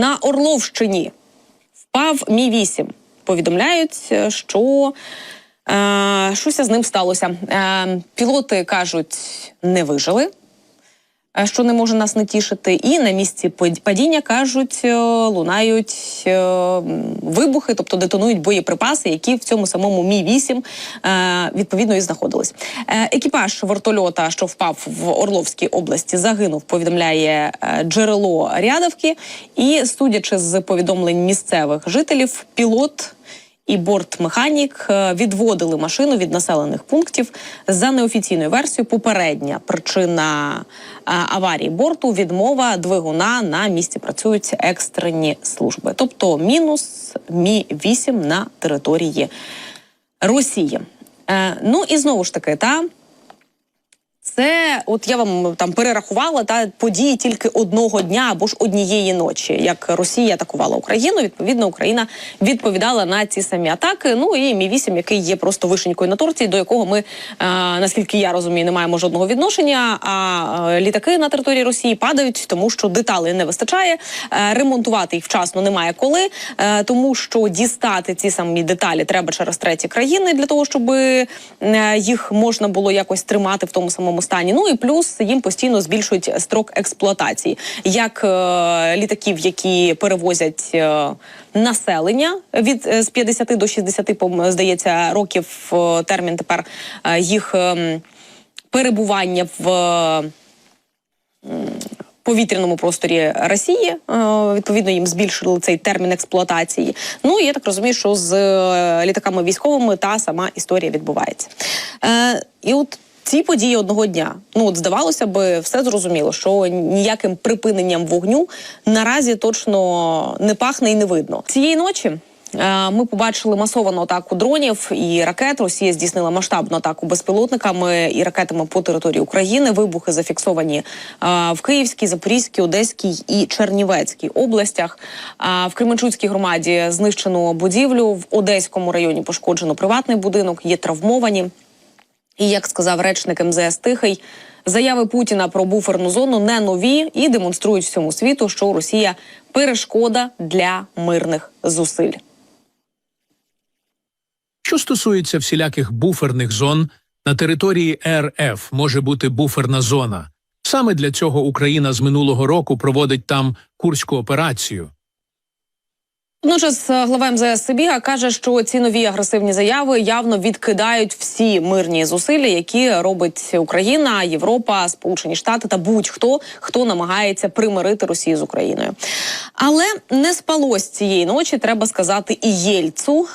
На Орловщині впав Мі 8 Повідомляють, е, що е, щось з ним сталося. Е, пілоти кажуть, не вижили. Е, Що не може нас не тішити, і на місці пад- падіння кажуть, е, лунають е, вибухи, тобто детонують боєприпаси, які в цьому самому мі 8 е, відповідно і знаходились. Екіпаж вертольота, що впав в Орловській області, загинув. Повідомляє джерело Рядовки. І судячи з повідомлень місцевих жителів, пілот і бортмеханік е, відводили машину від населених пунктів за неофіційною версією. Попередня причина е, аварії борту відмова двигуна на місці працюють екстрені служби, тобто мінус мі 8 на території Росії. Е, ну і знову ж таки, та це, от я вам там перерахувала та події тільки одного дня або ж однієї ночі, як Росія атакувала Україну. Відповідно, Україна відповідала на ці самі атаки. Ну і мі 8 який є просто вишенькою на торті, до якого ми, е, наскільки я розумію, не маємо жодного відношення. А е, літаки на території Росії падають, тому що деталей не вистачає. Е, ремонтувати їх вчасно немає коли, тому що дістати ці самі деталі треба через треті країни для того, щоб їх можна було якось тримати в тому самому стані. Ну і плюс їм постійно збільшують строк експлуатації, як е, літаків, які перевозять е, населення від е, з 50 до 60, пом- здається, років е, термін тепер е, їх ем, перебування в. е, Повітряному просторі Росії е, відповідно їм збільшили цей термін експлуатації. Ну я так розумію, що з е, літаками військовими та сама історія відбувається. Е, і от ці події одного дня. Ну от здавалося би, все зрозуміло, що ніяким припиненням вогню наразі точно не пахне і не видно цієї ночі. Е, Ми побачили масовану атаку дронів і ракет. Росія здійснила масштабну атаку безпілотниками і ракетами по території України. Вибухи зафіксовані е, в Київській, Запорізькій, Одеській і Чернівецькій областях. В Кременчуцькій громаді знищено будівлю в Одеському районі. Пошкоджено приватний будинок, є травмовані. І як сказав речник МЗС Тихий, заяви Путіна про буферну зону не нові і демонструють всьому світу, що Росія перешкода для мирних зусиль. Що стосується всіляких буферних зон, на території РФ може бути буферна зона. Саме для цього Україна з минулого року проводить там курську операцію. Водночас е, глава МЗС Сибіга каже, що ці нові агресивні заяви явно відкидають всі мирні зусилля, які робить Україна, Європа, Сполучені Штати та будь-хто хто намагається примирити Росію з Україною. Але не спалось цієї ночі, треба сказати, і Єльцу.